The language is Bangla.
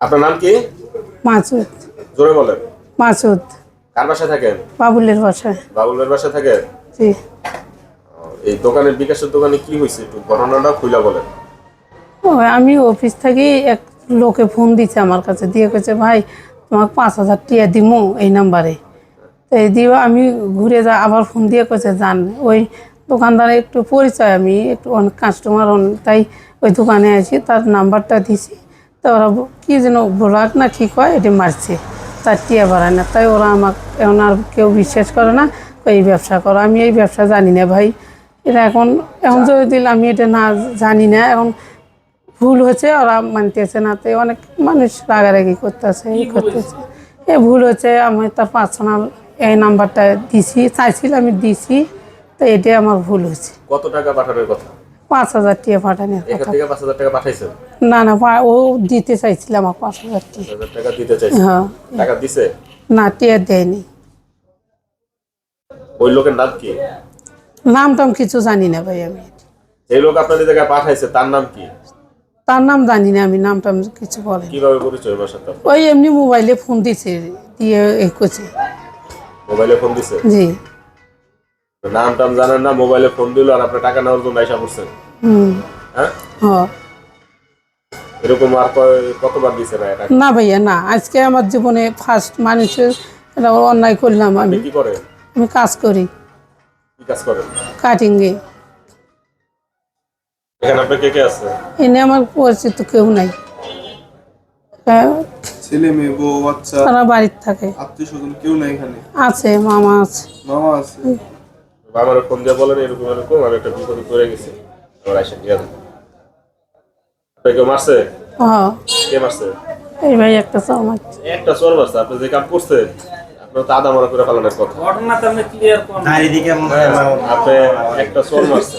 আপনার নাম কি? মাসুদ। জোরে বলেন। মাসুদ। কার বাসায় থাকেন? বাবুলের বাসায়। বাবুলের বাসায় থাকেন? জি। এই দোকানের বিকাশের দোকানে কি হয়েছে? একটু ঘটনাটা খুলে বলেন। ও আমি অফিস থেকে এক লোকে ফোন দিছে আমার কাছে। দিয়ে কইছে ভাই তোমাকে পাঁচ হাজার টিয়া দিমু এই নাম্বারে। তো এই দিয়ে আমি ঘুরে যা আবার ফোন দিয়ে কইছে যান। ওই দোকানদারে একটু পরিচয় আমি একটু অনেক কাস্টমার তাই ওই দোকানে আছি তার নাম্বারটা দিছি। তো ওরা কি যেন ব্লাক না কি কয় এটি মারছে। তার টিয়া বাড়ায় না। তাই ওরা আমাকে এখন আর কেউ বিশ্বাস করে না কই এই ব্যবসা করো। আমি এই ব্যবসা জানি না ভাই। এটা এখন এখন যদি দিলে আমি এটা না জানি না এখন ভুল হচ্ছে ওরা মানতেছে না। তাই অনেক মানুষ রাগারাগি করতেছে এই করতেছে। এ ভুল হচ্ছে আমি তার পার্সোনাল এই নাম্বারটা দিছি চাইছিলাম আমি দিছি তো এটাই আমার ভুল হয়েছে। কত টাকা পাঠানোর কথা? পাঁচ হাজার টিয়া পাঠানোর কথা। পাঁচ হাজার টাকা পাঠাইছেন? না না ও দিতে চাইছিল আমার পাঁচ হাজার টাকা। দিতে হ্যাঁ। টাকা দিছে? না টিয়া দেয়নি। ওই লোকের নাম কি? নাম টাম কিছু জানি না ভাই আমি। এই লোক আপনাদের জায়গায় পাঠাইছে তার নাম কি? তার নাম জানি না আমি নাম টাম কিছু বলে কীভাবে পরিচয় ওনার সাথে? ওই এমনি মোবাইলে ফোন দিছে দিয়ে এই করছে। মোবাইলে ফোন দিছে? জি। নাম টাম জানেন না মোবাইলে ফোন দিল আর আপনার টাকা নেওয়ার জন্য আইসা করছেন হ্যাঁ? এরকম আর কতবার দিছে না এটা? না ভাইয়া না। আজকে আমার জীবনে ফার্স্ট মানুষের এটা অন্যায় করলাম আমি। কি করে আমি কাজ করি। কি কাজ করেন? কাটিংয়ে। এখানে আপনার কে কে আছে? এনে আমার পরিচিত কেউ নাই। হ্যাঁ, ছেলে মেয়ে বউ বাচ্চা তারা বাড়িতে থাকে। আত্মীয় স্বজন কেউ নাই এখানে? আছে মামা আছে। মামা আছে। আমার ফোন দিয়ে বলেন এরকম এরকম আমি একটা বিপদে পড়ে গেছি। আমার আইসা নিয়ে যান আপনার কেউ মারছে? হ্যাঁ। কে মারছে? এই ভাই একটা চামাচ একটা চোর মারছে আপনি যে কাম করছেন আপনার তো আদা মরা করে ফেলানোর কথা। ঘটনা তো আপনি ক্লিয়ার করুন আপনি একটা চোর মারছে